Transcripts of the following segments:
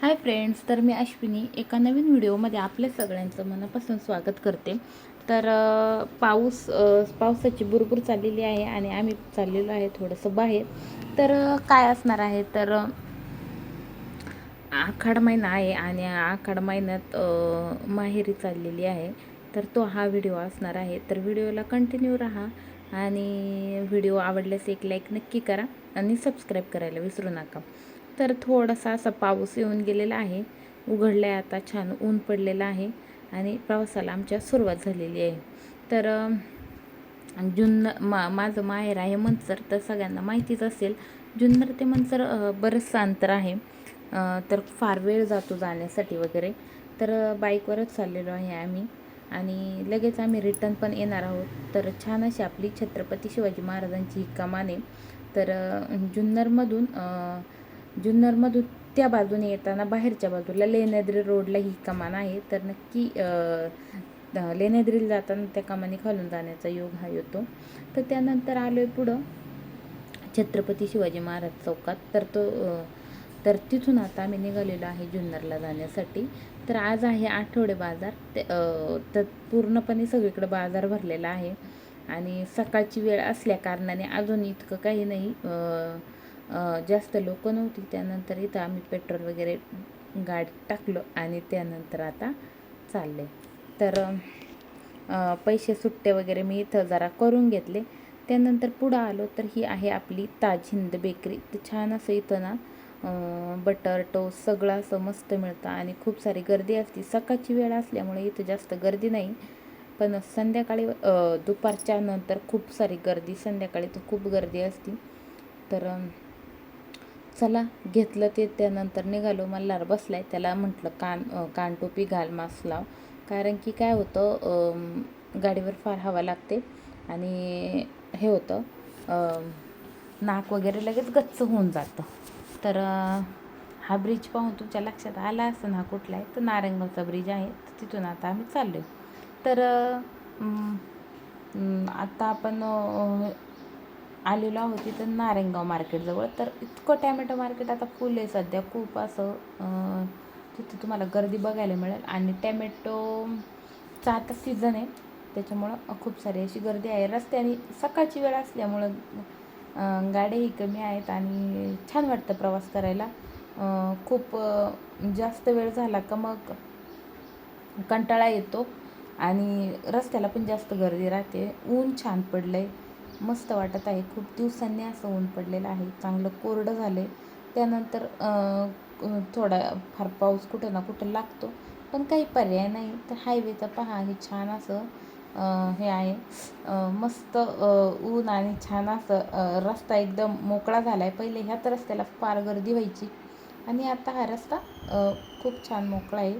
Hi friends तर मी अश्विनी एका नवीन व्हिडिओमध्ये आपल्या सगळ्यांचं मनापासून स्वागत करते. तर पाऊस पावसाची भरपूर चाललेली आहे आणि आम्ही चाललेलो आहे थोडंसं बाहेर. तर काय असणार आहे? तर आखाड महिना आहे आणि आखाड महिन्यात माहेरी चाललेली आहे. तर तो हा व्हिडिओ असणार आहे. तर व्हिडिओला कंटिन्यू राहा आणि व्हिडिओ आवडल्यास एक लाईक नक्की करा आणि सबस्क्राईब करायला विसरू नका. तर थोडासा असा पाऊस येऊन गेलेला आहे. उघडला आहे आता छान ऊन पडलेलं आहे आणि प्रवासाला आमच्या सुरुवात झालेली आहे. तर जुन्नर मा माझं माहेर आहे मंचर तर सगळ्यांना माहितीच असेल जुन्नर ते मंचर बरंचसं अंतर आहे. तर फार वेळ जातो जाण्यासाठी वगैरे. तर बाईकवरच चाललेलो आहे आम्ही आणि लगेच आम्ही रिटर्न पण येणार आहोत. तर छान अशी आपली छत्रपती शिवाजी महाराजांची ही कमान आहे. तर जुन्नरमधून जुन्नरमधून त्या बाजूने येताना बाहेरच्या बाजूला लेण्याद्री रोडला ही कमान आहे. तर नक्की लेण्याद्रीला जाताना त्या कमानी खालून जाण्याचा योग हा येतो. तर त्यानंतर आलो आहे पुढं छत्रपती शिवाजी महाराज चौकात. तर तो तर तिथून आता आम्ही निघालेलो आहे जुन्नरला जाण्यासाठी. तर आज आहे आठवडे बाजार. ते तर पूर्णपणे सगळीकडे बाजार भरलेला आहे. आणि सकाळची वेळ असल्या कारणाने अजून इतकं काही नाही. जास्त लोक नव्हती. त्यानंतर इथं आम्ही पेट्रोल वगैरे गाडीत टाकलो आणि त्यानंतर आता चालले. तर पैसे सुट्टे वगैरे मी इथं जरा करून घेतले. त्यानंतर पुढं आलो तर ही आहे आपली ताज हिंद बेकरी. तर छान असं इथं ना बटर टोस्ट सगळं असं मस्त मिळतं आणि खूप सारी गर्दी असते. सकाळची वेळ असल्यामुळे इथं जास्त गर्दी नाही. पण संध्याकाळी दुपारच्या नंतर खूप सारी गर्दी. संध्याकाळी तर खूप गर्दी असते. तर चला घेतलं ते त्यानंतर निघालो. मल्हार बसलाय. त्याला म्हटलं कान कानटोपी घाल मास्क लाव. कारण की काय होतं गाडीवर फार हवा लागते. आणि हे होतं नाक वगैरे लगेच गच्च होऊन जातं. तर हा ब्रिज पाहून तुमच्या लक्षात आला असं हा कुठला आहे तर नारंगाचा ब्रिज आहे. तर तिथून आता आम्ही चाललो आहे तर आता आपण आलेलो आहोत तिथं नारायणगाव मार्केटजवळ तर इतकं टॅमॅटो मार्केट आता फुल आहे सध्या. खूप असं तिथे तिथं तुम्हाला गर्दी बघायला मिळेल. आणि टॅमॅटोचा आता सीझन आहे. त्याच्यामुळं खूप सारी अशी गर्दी आहे. रस्त्याने सकाळची वेळ असल्यामुळं गाड्याही कमी आहेत आणि छान वाटतं प्रवास करायला. खूप जास्त वेळ झाला का मग कंटाळा येतो. आणि रस्त्याला पण जास्त गर्दी राहते. ऊन छान पडलं आहे मस्त वाटत आहे. खूप दिवसांनी असं ऊन पडलेलं आहे. चांगलं कोरडं झालं आहे त्यानंतर थोडा फार पाऊस कुठं ना कुठं लागतो. पण काही पर्याय नाही. तर हायवेचं पहा. हे छान असं हे आहे. मस्त ऊन आणि छान असं रस्ता एकदम मोकळा झाला आहे पहिले ह्याच रस्त्याला फार गर्दी व्हायची. आणि आता हा रस्ता खूप छान मोकळा आहे.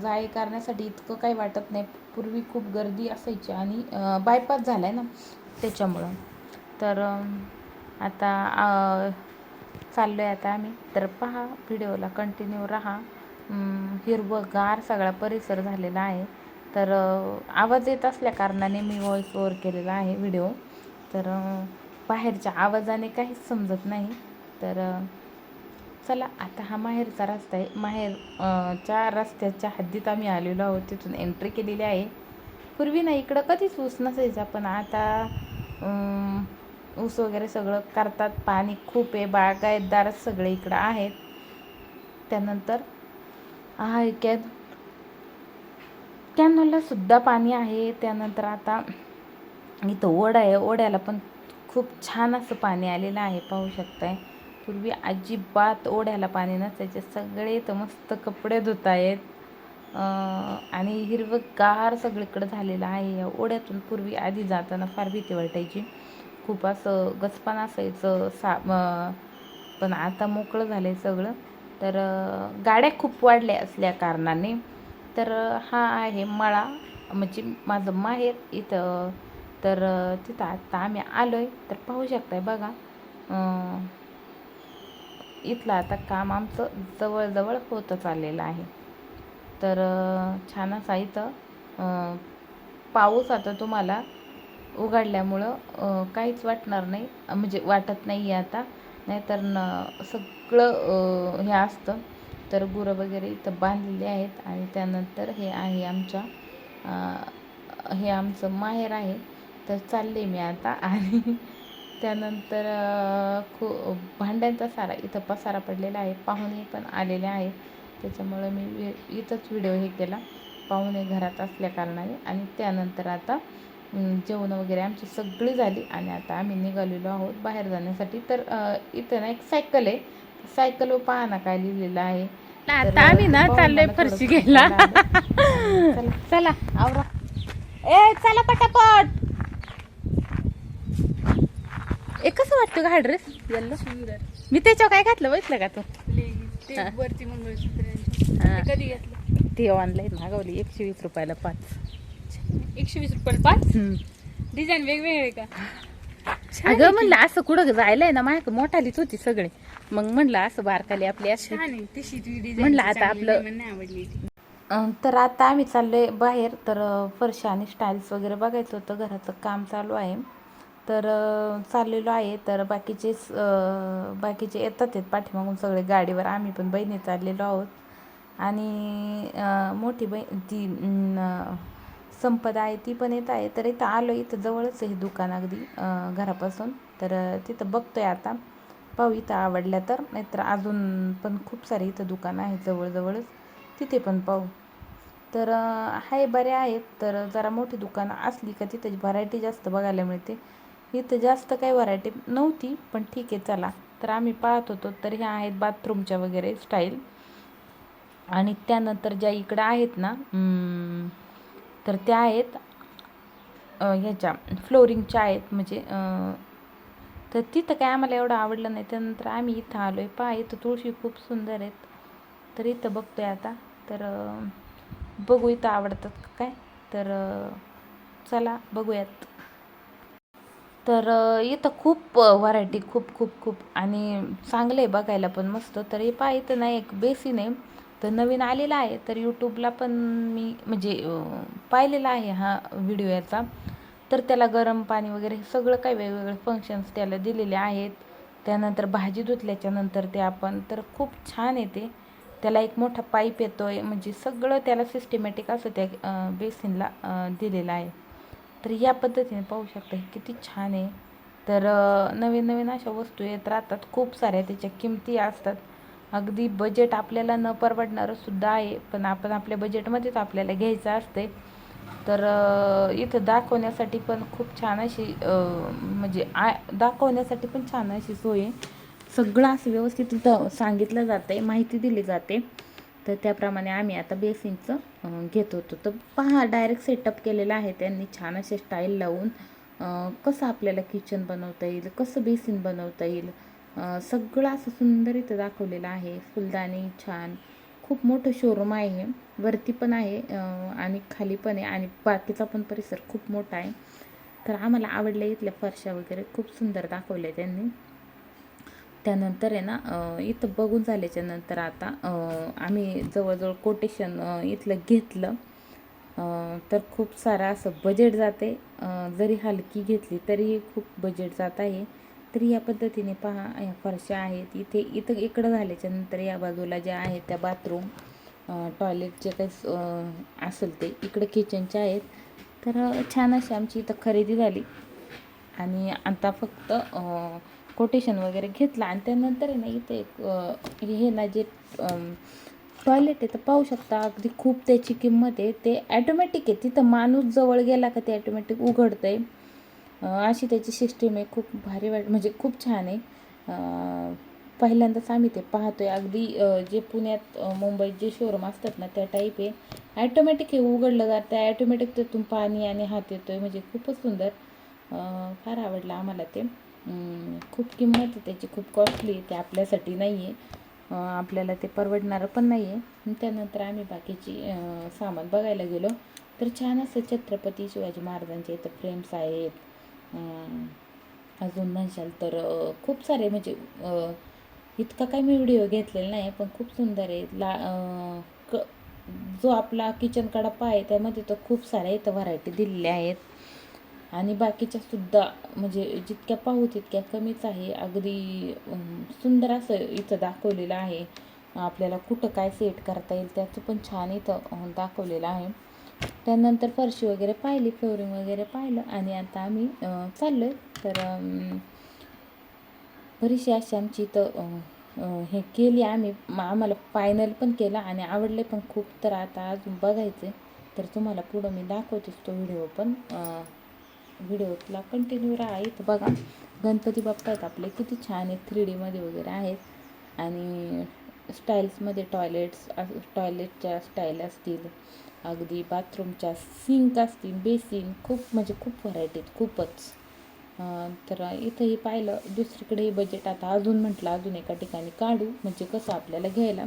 जाय करण्यासाठी इतकं काही वाटत नाही. पूर्वी खूप गर्दी असायची आणि बायपास झाला आहे ना. त्याच्यामुळं. तर आता चाललो आहे आता आम्ही. तर पहा व्हिडिओला कंटिन्यू राहा. हिरवंगार सगळा परिसर झालेला आहे. तर आवाज येत असल्या कारणाने मी व्हॉइस ओवर केलेला आहे व्हिडिओ. तर बाहेरच्या आवाजाने काहीच समजत नाही. तर चला आता हा माहेरचा रस्ता आहे. माहेरच्या रस्त्याच्या हद्दीत आम्ही आलेलो आहोत. तिथून एंट्री केलेली आहे. पूर्वी ना इकडं कधीच ऊस नसायचा पण आता ऊस वगैरे सगळं करतात. पाणी खूप आहे बागायतदार सगळे इकडं आहेत. त्यानंतर हा कॅन कॅनोला सुद्धा पाणी आहे. त्यानंतर आता इथं ओढा आहे ओढ्याला पण खूप छान असं पाणी आलेलं आहे पाहू शकताय. पूर्वी अजिबात ओढ्याला पाणी नसायचे सगळे तर मस्त कपडे धुतायत. आहेत आणि हिरवंगार सगळीकडं झालेलं आहे. या ओढ्यातून पूर्वी आधी जाताना फार भीती वाटायची. खूप असं गचपान असायचं. सा पण आता मोकळं झालं आहे सगळं. तर गाड्या खूप वाढल्या असल्या कारणाने. तर हा आहे मळा. म्हणजे माझं माहेर इथं. तर तिथं आत्ता आम्ही आलो आहे तर पाहू शकताय बघा. इथलं आता काम आमचं जवळजवळ होतं चाललेलं आहे. तर छान असा इथं. पाऊस आता तुम्हाला उघडल्यामुळं काहीच वाटणार नाही. म्हणजे वाटत नाही आहे आता. नाहीतर न सगळं हे असतं. तर गुरं वगैरे इथं बांधलेली आहेत आणि त्यानंतर हे आहे आमच्या हे आमचं माहेर आहे. तर चालले मी आता आणि त्यानंतर खूप खू भांड्यांचा सारा इथं पसारा पडलेला आहे. पाहुणे पण आलेले आहेत. त्याच्यामुळं मी वि- इथंच व्हिडिओ हे केला. पाहुणे घरात असल्या कारणाने. आणि त्यानंतर आता जेवण वगैरे आमची सगळी झाली. आणि आता आम्ही निघालेलो आहोत बाहेर जाण्यासाठी. तर इथं ना एक सायकल आहे. सायकलवर पहा ना काय लिहिलेलं आहे. आता आम्ही ना चाललोय फरशी घ्यायला. चला आवरा. ए चला पटापट. ए कसं वाटतं का हा ड्रेस मी त्याच्यावर काय घातलं बघितलं का तू? ते. वरती मंगळसूत्र. ते कधी घेतलं? ते ऑनलाईन मागवली एकशे वीस रुपयाला पाच. एकशे वीस रुपयाला पाच? डिझाईन वेगवेगळे का? अगं म्हणलं असं कुठं जायलंय ना माझ्या मोठालीच होती सगळे. मग म्हणलं असं बारकाली आपली अशी. छान आहे. तशी तुझी डिझाईन म्हणलं आता आपलं- तर आता आम्ही चाललोय बाहेर. तर फरशा आणि स्टाईल्स वगैरे बघायचं होतं. घराचं काम चालू आहे. तर चाललेलो आहे. तर बाकीचे स- बाकीचे येतात आहेत पाठीमागून सगळे गाडीवर. आम्ही पण बहिणी चाललेलो आहोत. आणि मोठी बहीण ती संपदा आहे ती पण येत आहे. तर इथं आलो इथं जवळच आहे हे दुकान अगदी घरापासून. तर तिथं बघतो आहे आता. पाहू इथं आवडल्या तर. नाहीतर अजून पण खूप सारे इथं दुकानं आहेत जवळजवळच. तिथे पण पाहू. तर आहे बरे आहेत. तर जरा मोठी दुकानं असली का तिथे व्हरायटी जास्त बघायला मिळते. इथं जास्त काही व्हरायटी नव्हती पण ठीक आहे चला. तर आम्ही पाहत होतो तर ह्या आहेत बाथरूमच्या वगैरे स्टाईल आणि त्यानंतर ज्या इकडं आहेत ना तर त्या आहेत ह्याच्या फ्लोरिंगच्या आहेत. म्हणजे तर तिथं काय आम्हाला एवढं आवडलं नाही. त्यानंतर आम्ही इथं आलो आहे पहा इथं तुळशी खूप सुंदर आहेत. तर इथं बघतो आहे आता. तर बघू इथं आवडतात काय? तर चला बघूयात. तर इथं खूप व्हरायटी खूप खूप खूप आणि चांगलं आहे बघायला पण मस्त. तर हे पहा इथं एक बेसिन आहे. तर नवीन आलेला आहे. तर यूट्यूबला पण मी म्हणजे पाहिलेला आहे हा व्हिडिओ याचा. तर त्याला गरम पाणी वगैरे सगळं काही वेगवेगळे फंक्शन्स त्याला दिलेले आहेत. त्यानंतर भाजी धुतल्याच्या नंतर ते आपण तर खूप छान येते त्याला एक मोठा पाईप येतो आहे म्हणजे सगळं त्याला सिस्टमॅटिक असं त्या बेसिनला दिलेलं आहे. तर या पद्धतीने पाहू शकता हे किती छान आहे. तर नवीन नवीन अशा वस्तू येत राहतात. खूप साऱ्या त्याच्या किमती असतात. अगदी बजेट आपल्याला न परवडणारं सुद्धा आहे पण आपण आपल्या बजेटमध्येच आपल्याला घ्यायचं असते तर इथं दाखवण्यासाठी पण खूप छान अशी म्हणजे आ दाखवण्यासाठी पण छान अशी सोय. आहे सगळं असं व्यवस्थित इथं सांगितलं जातं आहे माहिती दिली जाते. तर त्याप्रमाणे आम्ही आता बेसिनचं घेत होतो. तर पहा डायरेक्ट सेटअप केलेलं आहे त्यांनी. छान असे स्टाईल लावून कसं आपल्याला किचन बनवता येईल कसं बेसिन बनवता येईल सगळं असं सुंदर इथं दाखवलेलं आहे. फुलदाणी छान. खूप मोठं शोरूम आहे. वरती पण आहे आणि खाली पण आहे आणि बाकीचा पण परिसर खूप मोठा आहे. तर आम्हाला आवडलं इथल्या फरशा वगैरे. खूप सुंदर दाखवल्या त्यांनी. त्यानंतर आहे ना इथं बघून झाल्याच्यानंतर आता आम्ही जवळजवळ कोटेशन इथलं घेतलं. तर खूप सारं असं बजेट जाते. जरी हलकी घेतली तरीही खूप बजेट जात आहे. तर या पद्धतीने पहा या फरशा आहेत. इथे इथं इकडं झाल्याच्यानंतर या बाजूला ज्या आहेत त्या बाथरूम टॉयलेट जे काही स- असेल ते इकडं किचनच्या आहेत. तर छान अशी आमची इथं खरेदी झाली. आणि आता फक्त कोटेशन वगैरे घेतलं आणि त्यानंतर आहे ना इथे एक हे ना जे टॉयलेट आहे तर पाहू शकता अगदी खूप त्याची किंमत आहे. ते ॲटोमॅटिक आहे. तिथं माणूस जवळ गेला का ते ॲटोमॅटिक उघडतं आहे अशी त्याची सिस्टीम आहे. खूप भारी वाट म्हणजे खूप छान आहे. पहिल्यांदाच आम्ही ते पाहतोय. अगदी जे पुण्यात मुंबईत जे शोरूम असतात ना त्या टाईप आहे. ॲटोमॅटिक हे उघडलं जातं. ॲटोमॅटिक त्यातून पाणी आणि हात येतोय. म्हणजे खूपच सुंदर. फार आवडलं आम्हाला ते. खूप किंमत आहे त्याची खूप कॉस्टली ते आपल्यासाठी नाही आहे आपल्याला ते परवडणारं पण नाही आहे त्यानंतर आम्ही बाकीची सामान बघायला गेलो. तर छान असं छत्रपती शिवाजी महाराजांचे इथं फ्रेम्स आहेत. अजून म्हणशाल तर खूप सारे म्हणजे इतका काही मी व्हिडिओ घेतलेला नाही पण खूप सुंदर आहे ला क जो आपला किचन कडप्पा आहे त्यामध्ये तर खूप साऱ्या इथं व्हरायटी दिलेल्या आहेत. आणि बाकीच्या सुद्धा म्हणजे जितक्या पाहू तितक्या कमीच आहे. अगदी सुंदर असं इथं दाखवलेलं आहे. आपल्याला कुठं काय सेट करता येईल त्याचं पण छान इथं दाखवलेलं आहे. त्यानंतर फरशी वगैरे पाहिली फ्लोरिंग वगैरे पाहिलं आणि आता आम्ही चाललो आहे तर बरीचशी अशी आमची इथं हे केली आम्ही. आम्हाला फायनल पण केला आणि आवडले पण खूप. तर आता अजून बघायचे तर तुम्हाला पुढं मी दाखवतेच तो व्हिडिओ पण. व्हिडिओला कंटिन्यू राहा इथं बघा गणपती बाप्पा आहेत आपले किती छान आहेत थ्री डीमध्ये वगैरे आहेत. आणि स्टाईल्समध्ये टॉयलेट्स टॉयलेटच्या स्टाईल असतील अगदी बाथरूमच्या सिंक असतील बेसिन खूप म्हणजे खूप व्हरायटी आहेत खूपच. तर इथंही पाहिलं दुसरीकडेही बजेट आता अजून म्हटलं अजून एका ठिकाणी काढू म्हणजे कसं आपल्याला घ्यायला.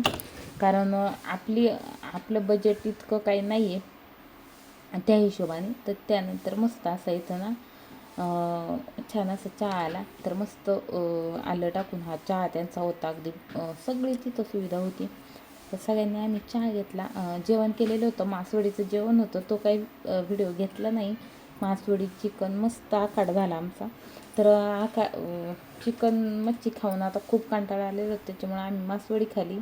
कारण आपली आपलं बजेट इतकं काही नाही आहे त्या हिशोबाने तर त्यानंतर मस्त असं इथं ना छान असं चहा आला तर मस्त आलं टाकून हा चहा त्यांचा होता अगदी सगळी तिथं सुविधा होती. तर सगळ्यांनी आम्ही चहा घेतला. जेवण केलेलं होतं. मासवडीचं जेवण होतं. तो काही व्हिडिओ घेतला नाही. मासवडी चिकन मस्त आखाड झाला आमचा. तर आखा चिकन मच्छी खाऊन आता खूप कंटाळा आलेला होता. त्याच्यामुळे आम्ही मासवडी खाली.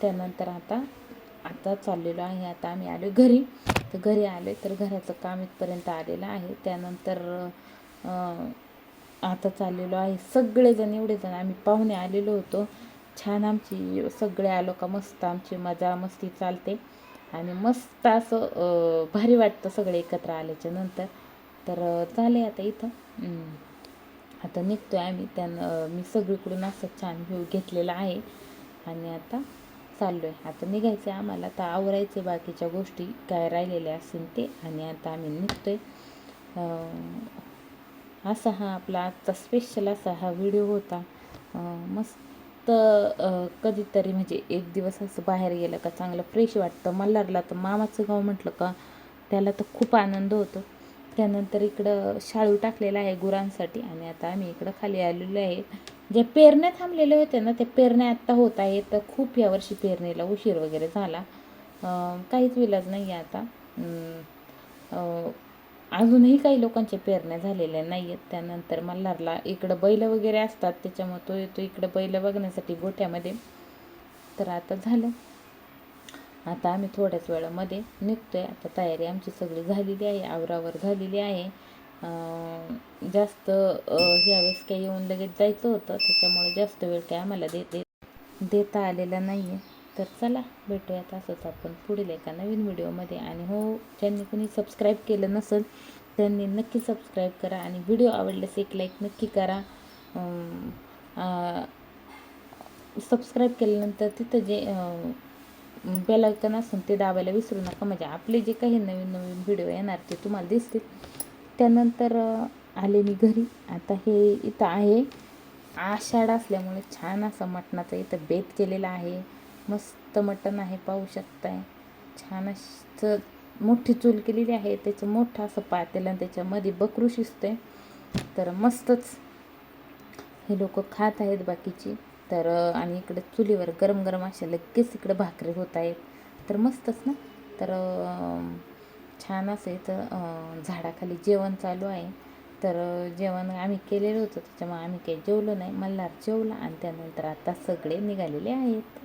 त्यानंतर आता आता चाललेलो आहे. आता आम्ही आलो घरी. तर घरी आले तर घराचं काम इथपर्यंत आलेलं आहे. त्यानंतर आता चाललेलो आहे. सगळेजण एवढेजण आम्ही पाहुणे आलेलो होतो. छान आमची सगळे आलो का मस्त आमची मजा मस्ती चालते. आणि मस्त असं भारी वाटतं सगळे एकत्र आल्याच्यानंतर. तर चाले आता इथं. आता निघतो आहे आम्ही. त्यानं मी सगळीकडून असं छान व्ह्यू घेतलेला आहे. आणि आता चाललो आहे आता निघायचं आहे आम्हाला. आता आवरायचे बाकीच्या गोष्टी. काय राहिलेल्या असतील ते. आणि आता आम्ही निघतोय. आहे असा हा आपला आजचा स्पेशल असा हा व्हिडिओ होता. मस्त कधीतरी म्हणजे एक दिवस असं बाहेर गेलं का चांगलं फ्रेश वाटतं. मल्हारला तर मामाचं गाव म्हटलं का त्याला तर खूप आनंद होतो. त्यानंतर इकडं शाळू टाकलेला आहे गुरांसाठी. आणि आता आम्ही इकडं खाली आलेलो आहे. जे पेरण्या थांबलेले होते ना ते पेरण्या आत्ता होत आहे तर खूप यावर्षी पेरणीला उशीर वगैरे झाला. काहीच विलाज नाही आहे आता. अजूनही काही लोकांच्या पेरण्या झालेल्या नाही आहेत. त्यानंतर मल्हारला इकडं बैल वगैरे असतात. त्याच्यामुळे तो येतो इकडं बैल बघण्यासाठी गोठ्यामध्ये. तर आता झालं. आता आम्ही थोड्याच वेळामध्ये निघतोय. आता तयारी आमची सगळी झालेली आहे. आवरावर झालेली आहे. जास्त ह्यावेळेस काही येऊन लगेच जायचं होतं. त्याच्यामुळे जास्त वेळ काय आम्हाला देते देता आलेला नाही आहे तर चला भेटूयात असंच आपण पुढील एका नवीन व्हिडिओमध्ये. आणि हो ज्यांनी कोणी सबस्क्राईब केलं नसेल त्यांनी नक्की सबस्क्राईब करा आणि व्हिडिओ आवडल्यास एक लाईक नक्की करा. सबस्क्राईब केल्यानंतर तिथं जे बेलायकन असून ते दाबायला विसरू नका. म्हणजे आपले जे काही नवीन नवीन व्हिडिओ येणार ते तुम्हाला दिसतील. त्यानंतर आले मी घरी. आता हे इथं आहे. आषाढ असल्यामुळे छान असं मटणाचा इथं बेत केलेला आहे. मस्त मटण आहे पाहू शकताय. छान असं मोठी चूल केलेली आहे. त्याचं मोठं असं पातेलं आणि त्याच्यामध्ये बकरू शिजतंय. तर मस्तच. हे लोक खात आहेत बाकीची. तर आणि इकडे चुलीवर गरम गरम अशा लगेच इकडे भाकरी होत आहेत. तर मस्तच ना? तर छान असं इथं झाडाखाली जेवण चालू आहे. तर जेवण आम्ही केलेलं होतं त्याच्यामुळे आम्ही काही जेवलो नाही. मल्हार जेवला आणि त्यानंतर आता सगळे निघालेले आहेत.